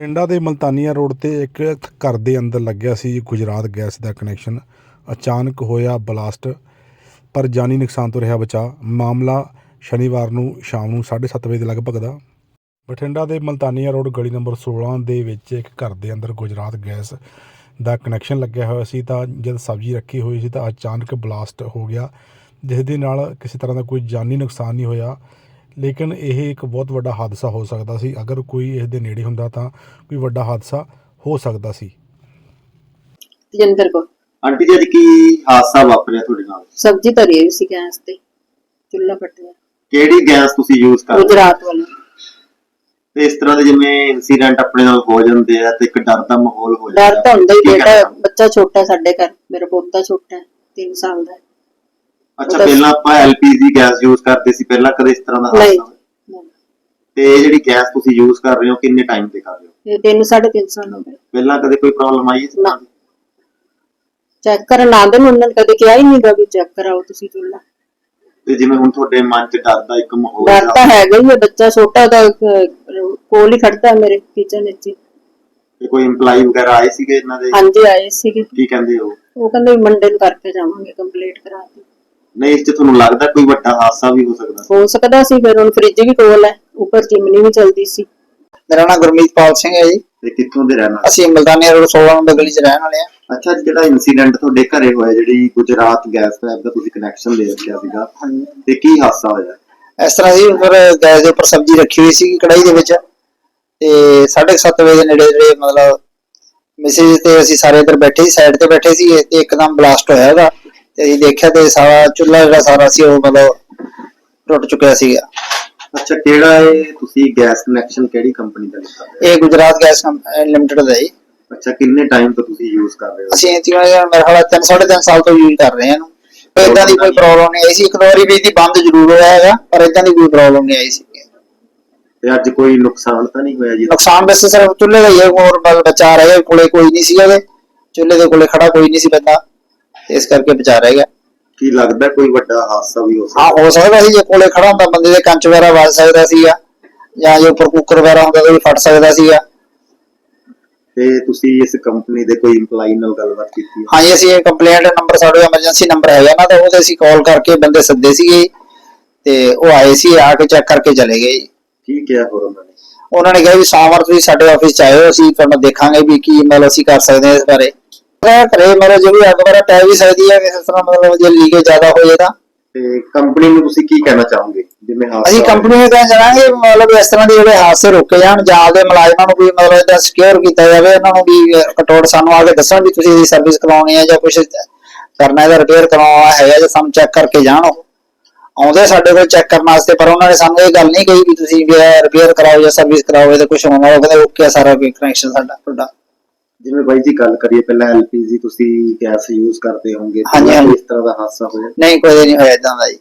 ਪਿੰਡਾ ਦੇ ਮਲਤਾਨੀਆ ਰੋਡ ਤੇ ਇੱਕ ਘਰ ਦੇ ਅੰਦਰ ਲੱਗਿਆ ਸੀ ਗੁਜਰਾਤ ਗੈਸ ਦਾ ਕਨੈਕਸ਼ਨ। ਅਚਾਨਕ ਹੋਇਆ ਬਲਾਸਟ, ਪਰ ਜਾਨੀ ਨੁਕਸਾਨ ਤੋਂ ਰਿਹਾ ਬਚਾ ਮਾਮਲਾ ਸ਼ਨੀਵਾਰ ਨੂੰ ਸ਼ਾਮ ਨੂੰ 7:30 ਵਜੇ ਦੇ ਲਗਭਗ ਦਾ। ਬਠਿੰਡਾ ਦੇ ਮਲਤਾਨੀਆ ਰੋਡ ਗਲੀ ਨੰਬਰ 16 ਦੇ ਵਿੱਚ ਇੱਕ ਘਰ ਦੇ ਅੰਦਰ ਗੁਜਰਾਤ ਗੈਸ ਦਾ ਕਨੈਕਸ਼ਨ ਲੱਗਿਆ ਹੋਇਆ ਸੀ ਤਾਂ ਜਦ ਸਬਜ਼ੀ ਰੱਖੀ ਹੋਈ ਸੀ ਤਾਂ ਅਚਾਨਕ ਬਲਾਸਟ ਹੋ ਗਿਆ, ਜਿਸ ਦੇ ਨਾਲ ਕਿਸੇ ਤਰ੍ਹਾਂ ਦਾ ਕੋਈ ਜਾਨੀ ਨੁਕਸਾਨ ਨਹੀਂ ਹੋਇਆ। ਲੇਕਿਨ ਇਹ ਇੱਕ ਬਹੁਤ ਵੱਡਾ ਹਾਦਸਾ ਹੋ ਸਕਦਾ ਸੀ। ਅਗਰ ਕੋਈ ਇਸ ਦੇ ਨੇੜੇ ਹੁੰਦਾ ਤਾਂ ਕੋਈ ਵੱਡਾ ਹਾਦਸਾ ਹੋ ਸਕਦਾ ਸੀ। ਤਜਿੰਦਰ ਕੋ ਆਂਟੀ ਜੀ ਅੱਜ ਕੀ ਹਾਦਸਾ ਵਾਪਰਿਆ ਤੁਹਾਡੇ ਨਾਲ? ਸਬਜ਼ੀ ਧਰੀ ਹੋਈ ਸੀ ਗੈਸ ਤੇ। ਚੁੱਲ੍ਹਾ ਫਟਿਆ। ਕਿਹੜੀ ਗੈਸ ਤੁਸੀਂ ਯੂਜ਼ ਕਰਦੇ? ਹੋ? ਗੁਜਰਾਤ ਵਾਲਾ। ਤੇ ਇਸ ਤਰ੍ਹਾਂ ਦੇ ਜਿਵੇਂ ਇਨਸੀਡੈਂਟ ਆਪਣੇ ਨਾਲ ਹੋ ਜਾਂਦੇ ਆ ਤੇ ਇੱਕ ਡਰ ਦਾ ਮਾਹੌਲ ਹੋ ਜਾਂਦਾ। ਡਰ ਤਾਂ ਹੁੰਦਾ ਹੀ ਕੀ ਬੇਟਾ? ਬੱਚਾ ਛੋਟਾ ਸਾਡੇ ਘਰ ਮੇਰਾ ਪੋਤਾ ਛੋਟਾ ਹੈ 3 ਸਾਲ ਦਾ ਹੈ। ਅੱਛਾ ਪਹਿਲਾਂ ਆਪਾਂ ਐਲਪੀਜੀ ਗੈਸ ਯੂਜ਼ ਕਰਦੇ ਸੀ ਪਹਿਲਾਂ ਕਦੇ ਇਸ ਤਰ੍ਹਾਂ ਦਾ ਨਹੀਂ ਹਾਦਸਾ ਹੋਇਆ? ਤੇ ਇਹ ਜਿਹੜੀ ਗੈਸ ਤੁਸੀਂ ਯੂਜ਼ ਕਰ ਰਹੇ ਹੋ ਕਿੰਨੇ ਟਾਈਮ ਤੇ ਕਰ ਰਹੇ ਹੋ ਇਹ 3 3.5 ਸਾਲ ਹੋ ਗਏ ਪਹਿਲਾਂ ਕਦੇ ਕੋਈ ਪ੍ਰੋਬਲਮ ਆਈ ਇਸ ਤਰ੍ਹਾਂ। ਦੀ? ਚੈੱਕ ਕਰਨ ਆਉਂਦੇ ਨੇ ਉਹਨਾਂ ਨੇ ਕਦੇ ਕਿਹਾ ਹੀ ਨਹੀਂਗਾ ਵੀ ਚੈੱਕ ਕਰਾਓ ਤੁਸੀਂ ਚੁੱਲ੍ਹਾ ਤੇ ਜਿਵੇਂ ਹੁਣ ਤੁਹਾਡੇ ਮਨ 'ਚ ਡਰ ਦਾ ਇੱਕ ਮਾਹੌਲ ਡਰ ਆ, ਤਾਂ ਹੈਗਾ ਹੀ ਹੈ ਬੱਚਾ ਛੋਟਾ ਉਹਦਾ ਅਹ, ਕੋਲ ਹੀ ਖੜਦਾ ਮੇਰੇ ਕਿਚਨ ਵਿੱਚ ਹੀ। ਤੇ ਕੋਈ EMPLOYE ਵਗੈਰਾ ਆਏ ਸੀਗੇ ਇਹਨਾਂ ਦੇ ਹਾਂਜੀ ਆਏ ਸੀਗੇ ਕੀ ਕਹਿੰਦੇ ਹੋ ਉਹ ਕਹਿੰਦੇ ਵੀ ਮੰਡੇ ਨੂੰ ਕਰਕੇ ਜਾਵਾਂਗੇ ਕੰਪਲੀਟ ਕਰਾ ਕੇ ਨਹੀਂ ਇਸ 'ਚ ਤੁਹਾਨੂੰ ਲੱਗਦਾ ਕੋਈ ਵੱਡਾ ਹਾਦਸਾ ਵੀ ਹੋ ਸਕਦਾ? ਹੋ ਸਕਦਾ ਸੀ ਫਿਰ ਹੁਣ ਫ੍ਰਿਜ ਵੀ ਕੋਲ ਹੈ ਉੱਪਰ ਚਿਮਨੀ ਵੀ ਚਲਦੀ ਸੀ। ਮੇਰਾ ਨਾਮ ਗੁਰਮੀਤ ਪਾਲ ਸਿੰਘ ਹੈ ਜੀ। ਤੇ ਕਿੱਥੋਂ ਦੇ ਰਹਿਣ ਅਸੀਂ ਮਲਦਾਨੀ ਰੋਡ 16 ਨੰਬਰ ਗਲੀ 'ਚ ਰਹਿਣ ਵਾਲੇ ਹਾਂ। ਅੱਛਾ ਜਿਹੜਾ ਇਨਸੀਡੈਂਟ ਤੁਹਾਡੇ ਘਰੇ ਹੋਇਆ ਜਿਹੜੀ ਗੁਜਰਾਤ ਗੈਸ ਪਾਈਪ ਦਾ ਤੁਸੀਂ ਕਨੈਕਸ਼ਨ ਦੇ ਰੱਖਿਆ ਸੀਗਾ ਤੇ ਕੀ ਹਾਦਸਾ ਹੋਇਆ? ਇਸ ਤਰ੍ਹਾਂ ਸੀ ਉੱਪਰ ਗੈਸ ਦੇ ਉੱਪਰ ਸਬਜ਼ੀ ਰੱਖੀ ਹੋਈ ਸੀ ਕੜਾਈ ਦੇ ਵਿੱਚ ਤੇ 7:30 ਵਜੇ ਦੇ ਨੇੜੇ ਜਿਹੜੇ ਮਤਲਬ ਮੈਸੇਜ ਤੇ ਅਸੀਂ ਸਾਰੇ ਇੱਧਰ ਬੈਠੇ ਸੀ ਸਾਈਡ ਤੇ ਬੈਠੇ ਸੀ ਤੇ ਇੱਕਦਮ ਬਲਾਸਟ ਹੋਇਆ ਉਹਦਾ ਤੇ ਅਸੀਂ ਦੇਖਿਆ ਤੇ ਸਾਰਾ ਚੁੱਲ੍ਹਾ ਜਿਹੜਾ ਸਾਰਾ ਸੀ ਉਹ ਮਤਲਬ ਟੁੱਟ ਚੁੱਕਿਆ ਸੀਗਾ। ਅੱਛਾ ਕਿਹੜਾ ਇਹ ਤੁਸੀਂ ਗੈਸ ਕਨੈਕਸ਼ਨ ਕਿਹੜੀ ਕੰਪਨੀ ਦਾ ਲਿੱਤਾ ਹੈ? ਇਹ ਗੁਜਰਾਤ ਗੈਸ ਲਿਮਟਿਡ ਦਾ ਜੀ। ਅੱਛਾ ਕਿੰਨੇ ਟਾਈਮ ਤੋਂ ਤੁਸੀਂ ਯੂਜ਼ ਕਰ ਰਹੇ ਹੋ? ਅਸੀਂ ਇਹ ਚੀਜ਼ਾਂ ਮੇਰੇ ਖਿਆਲ 3 3.5 ਸਾਲ ਤੋਂ ਯੂਜ਼ ਕਰ ਰਹੇ ਹਾਂ ਇਹਨੂੰ। ਇਦਾਂ ਦੀ ਕੋਈ ਪ੍ਰੋਬਲਮ ਨਹੀਂ ਆਈ ਸੀ। ਇੱਕ ਦੋ ਵਾਰੀ ਵੀ ਇਹਦੀ ਬੰਦ ਜ਼ਰੂਰ ਹੋਇਆ ਹੈਗਾ ਪਰ ਇਦਾਂ ਦੀ ਕੋਈ ਪ੍ਰੋਬਲਮ ਨਹੀਂ ਆਈ ਸੀ। ਤੇ ਅੱਜ ਕੋਈ ਨੁਕਸਾਨ ਤਾਂ ਨਹੀਂ ਹੋਇਆ ਜੀ? ਨੁਕਸਾਨ ਵੈਸੇ ਸਿਰਫ ਚੁੱਲ੍ਹੇ ਦਾ ਹੀ ਹੈ ਹੋਰ ਬਲ ਬਚਾ ਰਹਿ ਕੋਲੇ ਕੋਈ ਨਹੀਂ ਸੀਗਾ ਉਹਦੇ। ਚੁੱਲ੍ਹੇ ਦੇ ਕੋਲੇ ਖੜਾ ਕੋਈ ਨਹੀਂ ਸੀ ਬੰਦਾ। ਇਸ ਕਰਕੇ ਬਚਾ ਰਹਿ ਗਿਆ। ਕੀ ਲੱਗਦਾ ਕੋਈ ਵੱਡਾ ਹਾਦਸਾ ਵੀ ਹੋ ਹਾਂ ਸਕਦਾ? ਹੋ ਸਕਦਾ ਸੀ ਜੇ ਕੋਲੇ ਖੜਾ ਹੁੰਦਾ ਬੰਦੇ ਦੇ ਕੰਚ ਵਗੈਰਾ ਵੱਜ ਸਕਦਾ ਸੀਗਾ ਜਾਂ ਜੇ ਉੱਪਰ ਕੁੱਕਰ ਵਗੈਰਾ ਹੁੰਦਾ ਤਾਂ ਉਹ ਵੀ ਫਟ ਸਕਦਾ ਸੀਗਾ ਤੇ ਤੁਸੀਂ ਇਸ ਕੰਪਨੀ ਦੇ ਕੋਈ EMPLOYE ਨਾਲ ਗੱਲਬਾਤ ਕੀਤੀ ਹੈ? ਹਾਂ ਜੀ ਅਸੀਂ ਇਹ ਕੰਪਲੇਂਟ ਨੰਬਰ ਸਾਡਾ ਐਮਰਜੈਂਸੀ ਨੰਬਰ ਹੈਗਾ ਨਾ ਤਾਂ ਉਹਦੇ ਅਸੀਂ ਕਾਲ ਕਰਕੇ ਬੰਦੇ ਸੱਦੇ ਸੀਗੇ ਤੇ ਉਹ ਆਏ ਸੀ ਆ ਕੇ ਚੈੱਕ ਕਰਕੇ ਚਲੇ ਗਏ। ਕੀ ਕਿਹਾ ਹੋਰ ਉਹਨਾਂ ਨੇ? ਉਹਨਾਂ ਨੇ ਕਿਹਾ ਵੀ ਸੋਮਵਾਰ ਤੁਸੀਂ ਸਾਡੇ ਆਫਿਸ ਚ ਆਇਓ ਅਸੀਂ ਤੁਹਾਨੂੰ ਦੇਖਾਂਗੇ ਵੀ ਕੀ ਮਤਲਬ ਅਸੀਂ ਕਰ ਸਕਦੇ ਹਾਂ ਇਸ ਬਾਰੇ। ਮੈਂ ਕਰੇ ਮਤਲਬ ਜੋ ਵੀ ਅੱਗ ਵਗੈਰਾ ਪੈ ਵੀ ਸਕਦੀ ਹੈ ਕਿਸੇ ਤਰ੍ਹਾਂ ਮਤਲਬ ਜੇ ਲੀਕੇਜ ਜ਼ਿਆਦਾ ਹੋ ਜਾਏ ਤਾਂ। ਤੇ ਕੰਪਨੀ ਨੂੰ ਤੁਸੀਂ ਕੀ ਕਹਿਣਾ ਚਾਹੋਗੇ? ਜਿਵੇਂ ਹਾਦਸਾ ਅਸੀਂ? ਕੰਪਨੀ ਨੂੰ ਕਹਿਣਾ ਚਾਹਾਂਗੇ ਮਤਲਬ ਇਸ ਤਰ੍ਹਾਂ ਦੇ ਜਿਹੜੇ ਹਾਦਸੇ ਰੋਕੇ ਜਾਣ ਜਾਂ ਦੇ ਮੁਲਾਜ਼ਮਾਂ ਨੂੰ ਵੀ ਮਤਲਬ ਇਹਦਾ ਸਿਕਿਉਰ ਕੀਤਾ ਜਾਵੇ ਉਹਨਾਂ ਨੂੰ ਵੀ ਕਟੋੜ ਸਾਨੂੰ ਆ ਕੇ ਦੱਸਣ ਵੀ ਤੁਸੀਂ ਇਹਦੀ ਸਰਵਿਸ ਕਰਾਉਣੀ ਹੈ ਜਾਂ ਕੁਝ ਕਰਨਾ ਇਹਦਾ ਰਿਪੇਅਰ ਕਰਾਉਣਾ ਹੈ ਜਾਂ ਸਾਨੂੰ ਚੈੱਕ ਕਰਕੇ ਜਾਣ ਉਹ। ਆਉਂਦੇ ਸਾਡੇ ਕੋਲ ਚੈੱਕ ਕਰਨ ਵਾਸਤੇ ਪਰ ਉਹਨਾਂ ਨੇ ਸਾਨੂੰ ਇਹ ਗੱਲ ਨਹੀਂ ਕਹੀ ਵੀ ਤੁਸੀਂ ਰਿਪੇਅਰ ਕਰਾਓ ਜਾਂ ਸਰਵਿਸ ਕਰਾਓ ਇਹਦਾ ਕੁਝ ਹੋਣਾ ਉਹ ਕਹਿੰਦੇ ਓਕੇ ਸਾਰਾ ਕਨੈਕਸ਼ਨ ਸਾਡਾ ਤੁਹਾਡਾ। ਜਿਵੇਂ ਬਾਈ ਜੀ ਗੱਲ ਕਰੀਏ ਪਹਿਲਾਂ LPG ਤੁਸੀਂ ਗੈਸ ਯੂਜ਼ ਕਰਦੇ ਹੋਵੋਗੇ ਹਾਂਜੀ, ਹਾਂਜੀ। ਇਸ ਤਰ੍ਹਾਂ ਦਾ ਹਾਦਸਾ ਹੋਇਆ ਨਹੀਂ ਕੋਈ ਨਹੀਂ ਹੋਇਆ ਇਦਾਂ ਦਾ ਜੀ